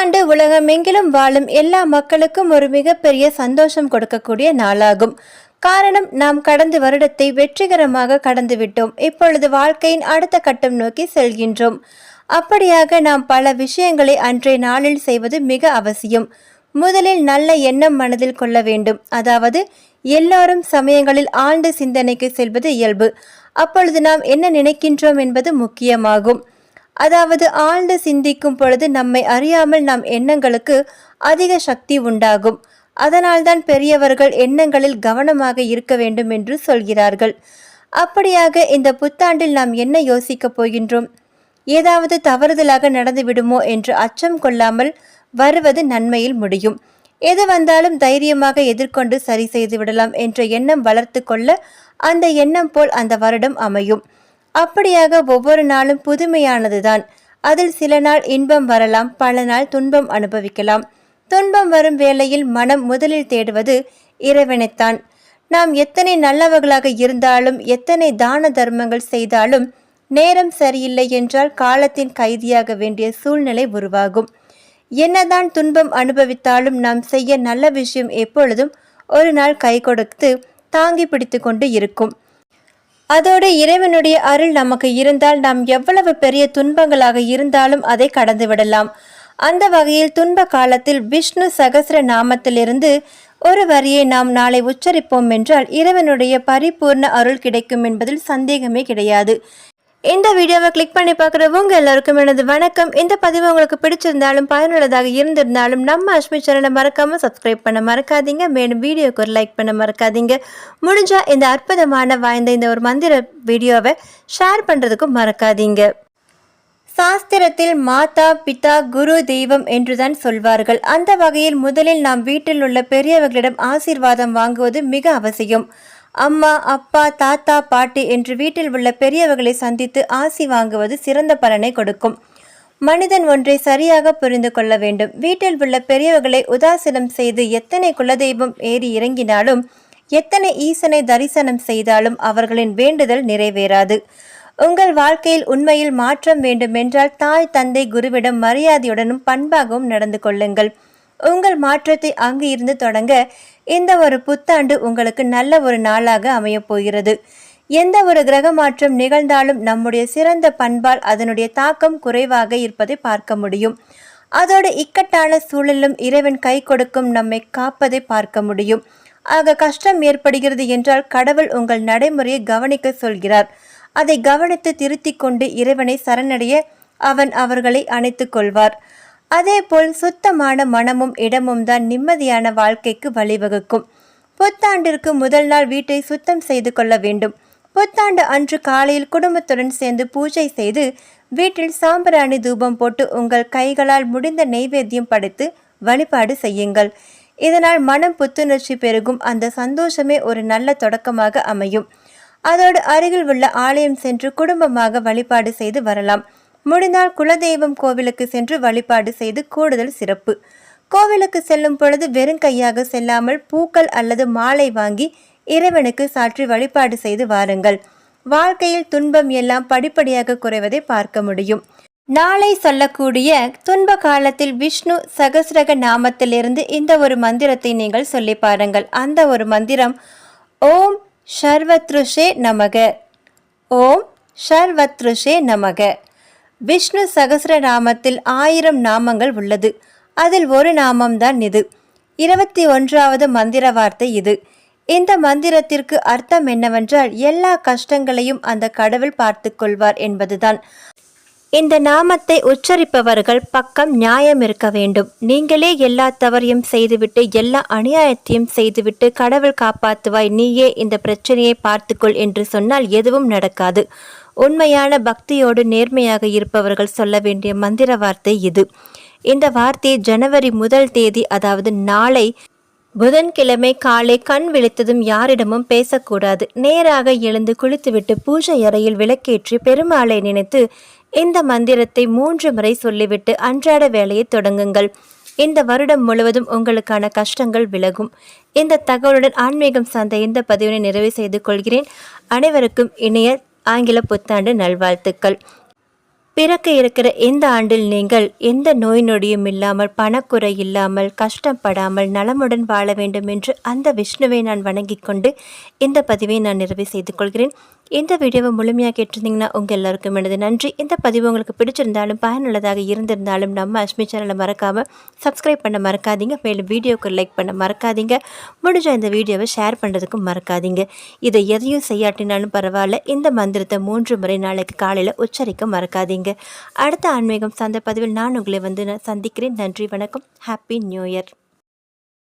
புத்தாண்டு உலகமெங்கிலும் வாழும் எல்லா மக்களுக்கும் ஒரு மிகப்பெரிய சந்தோஷம் கொடுக்கக்கூடிய நாளாகும். காரணம் நாம் கடந்த வருடத்தை வெற்றிகரமாக கடந்துவிட்டோம். இப்பொழுது வாழ்க்கையின் அடுத்த கட்டம் நோக்கி செல்கின்றோம். அப்படியாக நாம் பல விஷயங்களை அன்றைய நாளில் செய்வது மிக அவசியம். முதலில் நல்ல எண்ணம் மனதில் கொள்ள வேண்டும். அதாவது எல்லாரும் சமயங்களில் ஆழ்ந்த சிந்தனைக்கு செல்வது இயல்பு. அப்பொழுது நாம் என்ன நினைக்கின்றோம் என்பது முக்கியமாகும். அதாவது ஆழ்ந்து சிந்திக்கும் பொழுது நம்மை அறியாமல் நம் எண்ணங்களுக்கு அதிக சக்தி உண்டாகும். அதனால்தான் பெரியவர்கள் எண்ணங்களில் கவனமாக இருக்க வேண்டும் என்று சொல்கிறார்கள். அப்படியாக இந்த புத்தாண்டில் நாம் என்ன யோசிக்கப் போகின்றோம்? ஏதாவது தவறுதலாக நடந்து விடுமோ என்று அச்சம் கொள்ளாமல் வருவது நன்மையில் முடியும். எது வந்தாலும் தைரியமாக எதிர்கொண்டு சரி செய்து விடலாம் என்ற எண்ணம் வளர்த்து கொள்ள அந்த எண்ணம் போல் அந்த வருடம் அமையும். அப்படியாக ஒவ்வொரு நாளும் புதுமையானதுதான். அதில் சில நாள் இன்பம் வரலாம் பல நாள் துன்பம் அனுபவிக்கலாம். துன்பம் வரும் வேளையில் மனம் முதலில் தேடுவது இறைவனைத்தான். நாம் எத்தனை நல்லவர்களாக இருந்தாலும் எத்தனை தான தர்மங்கள் செய்தாலும் நேரம் சரியில்லை என்றால் காலத்தின் கைதியாக வேண்டிய சூழ்நிலை உருவாகும். என்னதான் துன்பம் அனுபவித்தாலும் நாம் செய்ய நல்ல விஷயம் எப்பொழுதும் ஒரு நாள் கை கொடுத்து தாங்கி பிடித்து கொண்டு இருக்கும். அதோடு இறைவனுடைய அருள் நமக்கு இருந்தால் நாம் எவ்வளவு பெரிய துன்பங்களாக இருந்தாலும் அதை கடந்து விடலாம். அந்த வகையில் துன்ப காலத்தில் விஷ்ணு சகசிர நாமத்திலிருந்து ஒரு வரியை நாம் நாளை உச்சரிப்போம் என்றால் இறைவனுடைய பரிபூர்ண அருள் கிடைக்கும் என்பதில் சந்தேகமே கிடையாது. இந்த வீடியோவை கிளிக் பண்ணி பார்க்குறவங்க எல்லாருக்கும் எனது வணக்கம். இந்த பதிவு உங்களுக்கு பிடிச்சிருந்தாலும் பயனுள்ளதாக இருந்திருந்தாலும் நம்ம அஷ்மி சேனலை மறக்காமல் சப்ஸ்கிரைப் பண்ண மறக்காதீங்க. மேலும் வீடியோக்கு ஒரு லைக் பண்ண மறக்காதீங்க. முடிஞ்சா இந்த அற்புதமான வாய்ந்த இந்த ஒரு மந்திர வீடியோவை ஷேர் பண்ணுறதுக்கும் மறக்காதீங்க. சாஸ்திரத்தில் மாதா பிதா குரு தெய்வம் என்றுதான் சொல்வார்கள். அந்த வகையில் முதலில் நாம் வீட்டில் உள்ள பெரியவர்களிடம் ஆசீர்வாதம் வாங்குவது மிக அவசியம். அம்மா அப்பா தாத்தா பாட்டி என்று வீட்டில் உள்ள பெரியவர்களை சந்தித்து ஆசி வாங்குவது சிறந்த பலனை கொடுக்கும். மனிதன் ஒன்றை சரியாக புரிந்து கொள்ள வேண்டும். வீட்டில் உள்ள பெரியவர்களை உதாசீனம் செய்து எத்தனை குலதெய்வம் ஏறி இறங்கினாலும் எத்தனை ஈசனை தரிசனம் செய்தாலும் அவர்களின் வேண்டுதல் நிறைவேறாது. உங்கள் வாழ்க்கையில் உண்மையில் மாற்றம் வேண்டுமென்றால் தாய் தந்தை குருவிடம் மரியாதையுடனும் பண்பாகவும் நடந்து கொள்ளுங்கள். உங்கள் மாற்றத்தை அங்கு இருந்து தொடங்க இந்த ஒரு புத்தாண்டு உங்களுக்கு நல்ல ஒரு நாளாக அமையப் போகிறது. எந்த ஒரு கிரக மாற்றம் நிகழ்ந்தாலும் நம்முடைய சிறந்த பண்பால் அதனுடைய தாக்கம் குறைவாக இருப்பதை பார்க்க முடியும். அதோடு இக்கட்டான சூழலும் இறைவன் கை கொடுக்கும் நம்மை காப்பதை பார்க்க முடியும். ஆக கஷ்டம் ஏற்படுகிறது என்றால் கடவுள் உங்கள் நடைமுறையை கவனிக்க சொல்கிறார். அதை கவனித்து திருத்திக் கொண்டு இறைவனை சரணடைய அவன் அவர்களை அணைத்துக் கொள்வார். அதேபோல் சுத்தமான மனமும் இடமும் தான் நிம்மதியான வாழ்க்கைக்கு வழிவகுக்கும். புத்தாண்டிற்கு முதல் நாள் வீட்டை சுத்தம் செய்து கொள்ள வேண்டும். புத்தாண்டு அன்று காலையில் குடும்பத்துடன் சேர்ந்து பூஜை செய்து வீட்டில் சாம்பிராணி தூபம் போட்டு உங்கள் கைகளால் முடிந்த நெய்வேத்தியம் படைத்து வழிபாடு செய்யுங்கள். இதனால் மனம் புத்துணர்ச்சி பெருகும். அந்த சந்தோஷமே ஒரு நல்ல தொடக்கமாக அமையும். அதோடு அருகில் உள்ள ஆலயம் சென்று குடும்பமாக வழிபாடு செய்து வரலாம். முடிந்தால் குலதெய்வம் கோவிலுக்கு சென்று வழிபாடு செய்து கூடுதல் சிறப்பு. கோவிலுக்கு செல்லும் பொழுது வெறும் கையாக செல்லாமல் பூக்கள் அல்லது மாலை வாங்கி இறைவனுக்கு சாற்றி வழிபாடு செய்து வாருங்கள். வாழ்க்கையில் துன்பம் எல்லாம் படிப்படியாக குறைவதை பார்க்க முடியும். நாளை சொல்லக்கூடிய துன்ப காலத்தில் விஷ்ணு சகசிரக நாமத்திலிருந்து இந்த ஒரு மந்திரத்தை நீங்கள் சொல்லி பாருங்கள். அந்த ஒரு மந்திரம் ஓம் ஷர்வத்ருஷே நமக. ஓம் ஷர்வத்ருஷே நமக. விஷ்ணு சகசிரநாமத்தில் ஆயிரம் நாமங்கள் உள்ளது. அதில் ஒரு நாமம்தான் இது. இருபத்தி ஒன்றாவது மந்திர வார்த்தை இது. இந்த மந்திரத்திற்கு அர்த்தம் என்னவென்றால் எல்லா கஷ்டங்களையும் அந்த கடவுள் பார்த்து கொள்வார் என்பதுதான். இந்த நாமத்தை உச்சரிப்பவர்கள் பக்கம் நியாயம் இருக்க வேண்டும். நீங்களே எல்லா தவறையும் செய்துவிட்டு எல்லா அநியாயத்தையும் செய்துவிட்டு கடவுள் காப்பாத்துவாய் நீயே இந்த பிரச்சனையை பார்த்துக்கொள் என்று சொன்னால் எதுவும் நடக்காது. உண்மையான பக்தியோடு நேர்மையாக இருப்பவர்கள் சொல்ல வேண்டிய மந்திர வார்த்தை இது. இந்த வார்த்தை ஜனவரி முதல் தேதி அதாவது நாளை புதன்கிழமை காலை கண் விழித்ததும் யாரிடமும் பேசக்கூடாது. நேராக எழுந்து குளித்துவிட்டு பூஜை அறையில் விளக்கேற்றி பெருமாளை நினைத்து இந்த மந்திரத்தை மூன்று முறை சொல்லிவிட்டு அன்றாட வேலையை தொடங்குங்கள். இந்த வருடம் முழுவதும் உங்களுக்கான கஷ்டங்கள் விலகும். இந்த தகவலுடன் ஆன்மீகம் சார்ந்த இந்த பதிவினை நிறைவு செய்து கொள்கிறேன். அனைவருக்கும் இணைய ஆங்கில புத்தாண்டு நல்வாழ்த்துக்கள். பிறக்க இருக்கிற இந்த ஆண்டில் நீங்கள் எந்த நோய் நொடியும் இல்லாமல் பணக்குறை இல்லாமல் கஷ்டப்படாமல் நலமுடன் வாழ வேண்டும் என்று அந்த விஷ்ணுவை நான் வணங்கிக் கொண்டு இந்த பதிவை நான் நிறைவு செய்து கொள்கிறேன். இந்த வீடியோவை முழுமையாக கேட்டிருந்தீங்கன்னா உங்கள் எல்லாருக்கும் எனது நன்றி. இந்த பதிவு உங்களுக்கு பிடிச்சிருந்தாலும் பயனுள்ளதாக இருந்திருந்தாலும் நம்ம அஸ்மி சேனலை மறக்காமல் சப்ஸ்கிரைப் பண்ண மறக்காதீங்க. மேலும் வீடியோக்கு லைக் பண்ண மறக்காதீங்க. முடிஞ்ச இந்த வீடியோவை ஷேர் பண்ணுறதுக்கும் மறக்காதீங்க. இதை எதையும் செய்யாட்டினாலும் பரவாயில்ல. இந்த மந்திரத்தை மூன்று முறை நாளைக்கு காலையில் உச்சரிக்க மறக்காதீங்க. அடுத்த ஆன்மீகம் சார்ந்த பதிவில் நான் உங்களை வந்து நான் சந்திக்கிறேன். நன்றி வணக்கம். Happy new year